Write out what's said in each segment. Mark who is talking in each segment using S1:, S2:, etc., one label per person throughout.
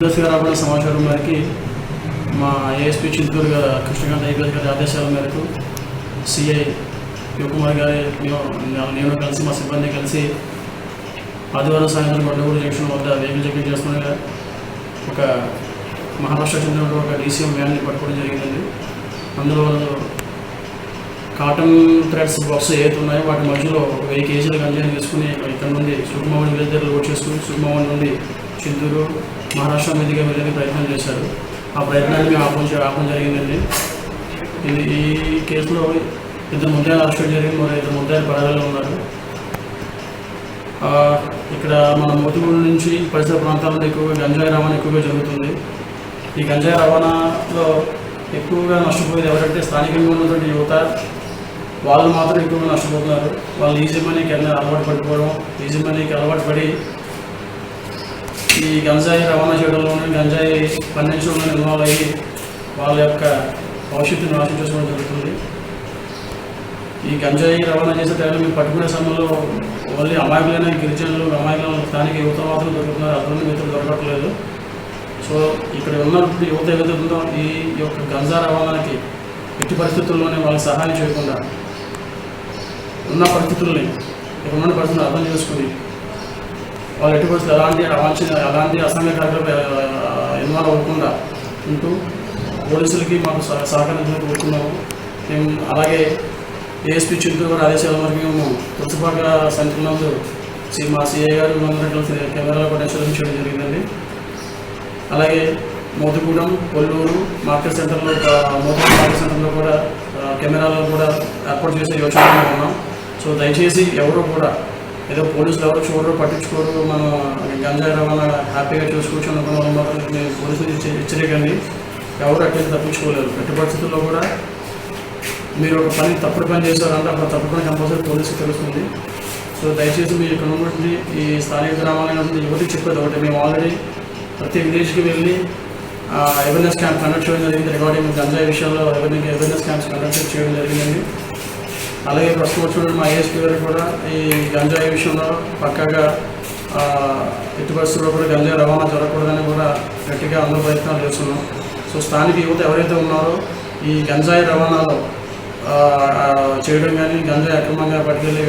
S1: పూర్తిగా రాబడిన సమాచారం మేరకి మా ఏఎస్పీ చిత్తూరు గారు కృష్ణకాంత్ ఐపీఎస్ గారి ఆదేశాల మేరకు సిఐ శివకుమార్ గారి నేను- నేను కలిసి మా సిబ్బంది కలిసి ఆదివారం సాయంత్రం గొడ్డగూడ జంక్షన్ వద్ద వెహికల్ చెకింగ్ చేస్తుండగా ఒక మహారాష్ట్ర చెందిన ఒక డీసీఎం వ్యాన్ని పట్టుకోవడం జరిగిందండి. అందులో కాటన్ థ్రెడ్స్ బాక్స్ ఏవైతే ఉన్నాయో వాటి మధ్యలో ఒక వెయ్యి కేజీల గంజాయిని తీసుకుని ఇక్కడ నుండి సుకుమావన్ విలేజ్ దగ్గర లోడ్ చేసుకుని సుకుమావన్ నుండి చిత్తూరు మహారాష్ట్ర మీదుగా వెళ్ళే ప్రయత్నం చేశారు. ఆ ప్రయత్నాన్ని మేము ఆపం చే- ఆపడం జరిగిందండి. ఇది ఈ కేసులో ఇద్దరు ముద్దాయిలు అరెస్ట్ జరిగింది. మరి ఇద్దరు ముద్దాయిలు పరాలలో ఉన్నారు. ఇక్కడ మన మోతిగూడు నుంచి పరిసర ప్రాంతాల్లో ఎక్కువగా గంజాయి రవాణా ఎక్కువగా జరుగుతుంది. ఈ గంజాయి రవాణాలో ఎక్కువగా నష్టపోయేది ఎవరంటే స్థానికంగా ఉన్నటువంటి యువత. వాళ్ళు మాత్రం ఎక్కువగా నష్టపోతున్నారు. వాళ్ళు ఈజీ మనీకి అలవాటు పడిపోవడం ఈజీ మనీకి అలవాటు పడి ఈ గంజాయి రవాణా చేయడంలోనూ గంజాయి పండించడంలో ఇన్వాల్వ్ అయ్యి వాళ్ళ యొక్క భవిష్యత్తును నాశనం చేసుకోవడం జరుగుతుంది. ఈ గంజాయి రవాణా చేసే టైంలో మేము పట్టుకునే సమయంలో ఓన్లీ అమాయకులైన గిరిజనులు అమాయకుల స్థానిక యువత మాత్రం దొరుకుతున్నారు. అర్థం మిగతా దొరకట్లేదు. సో ఇక్కడ ఉన్నప్పుడు యువత ఏదైతే ఈ యొక్క గంజా రవాణాకి ఎట్టి పరిస్థితుల్లోనే వాళ్ళకి సహాయం చేయకుండా ఉన్న పరిస్థితుల్ని ఇక్కడ ఉన్న పరిస్థితులు అర్థం చేసుకుని వాళ్ళు ఎట్టి పరిస్థితులు ఎలాంటి అవాంఛ ఎలాంటి అసంఘ కార్యక్రమం ఇన్వాల్వ్ అవ్వకుండా ఉంటూ పోలీసులకి మాకు సహ- సహకరించడం కోరుతున్నాము మేము అలాగే ఏఎస్పీ చిత్తూరు గారి ఆదేశాల వరకు మేము తులసిపాక సంచలనంలో నందు సి- మా సిఐ గారు ఉన్నటువంటి కెమెరాలో కూడా ఇన్సూరెన్స్ చేయడం జరిగిందండి. అలాగే మోతుగూడెం కొల్లూరు మార్కెట్ సెంటర్లో మోతుగూడెం మార్కెట్ సెంటర్లో కూడా కెమెరాలో కూడా ఏర్పాటు చేసే యోచనలో ఉన్నాం. సో దయచేసి ఎవరు కూడా ఏదో పోలీసులు ఎవరు చూడరు పట్టించుకోరు మనం గంజాయి రవాణా హ్యాపీగా చూసుకోవచ్చు అనుకున్న మాత్రం పోలీసులు హెచ్చరికండి ఎవరు అట్లయితే తప్పించుకోలేరు. ఎట్టి పరిస్థితుల్లో కూడా మీరు ఒక పని తప్పుడు పని చేశారంటే అప్పుడు తప్పుడు పని కంపల్సరీ పోలీసుకి తెలుస్తుంది. సో దయచేసి మీరు ఇక్కడ ఉన్నటువంటి ఈ స్థానిక గ్రామాలైనటువంటి యువతికి చెప్పేది ఒకటి. మేము ఆల్రెడీ ప్రతి విలేజ్కి వెళ్ళి అవేర్నెస్ క్యాంప్ కండక్ట్ చేయడం జరిగింది. రిగార్డింగ్ గంజాయి విషయంలో అవేర్నెస్ అవేర్నెస్ క్యాంప్స్ కండక్ట్ చేయడం జరిగిందండి. అలాగే ప్రస్తుతం చూడండి మా ఏఎస్పీ గారు కూడా ఈ గంజాయి విషయంలో పక్కాగా ఎట్టి పరిస్థితుల్లో కూడా గంజాయి రవాణా జరగకూడదని కూడా గట్టిగా అందరూ ప్రయత్నాలు చేస్తున్నాం. సో స్థానిక యువత ఎవరైతే ఉన్నారో ఈ గంజాయి రవాణాలో చేయడం కానీ గంజాయి అక్రమంగా పట్టుకెళ్ళి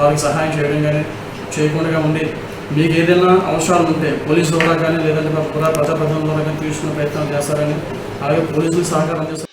S1: వారికి సహాయం చేయడం కానీ చేయకుండా ఉండి మీకు ఏదైనా అవసరాలు ఉంటే పోలీసు ద్వారా కానీ లేదంటే పురా ప్రజాప్రతినిధుల ద్వారా కానీ తీసుకునే ప్రయత్నం చేస్తారని అలాగే పోలీసులకు సహకారం చేస్తారు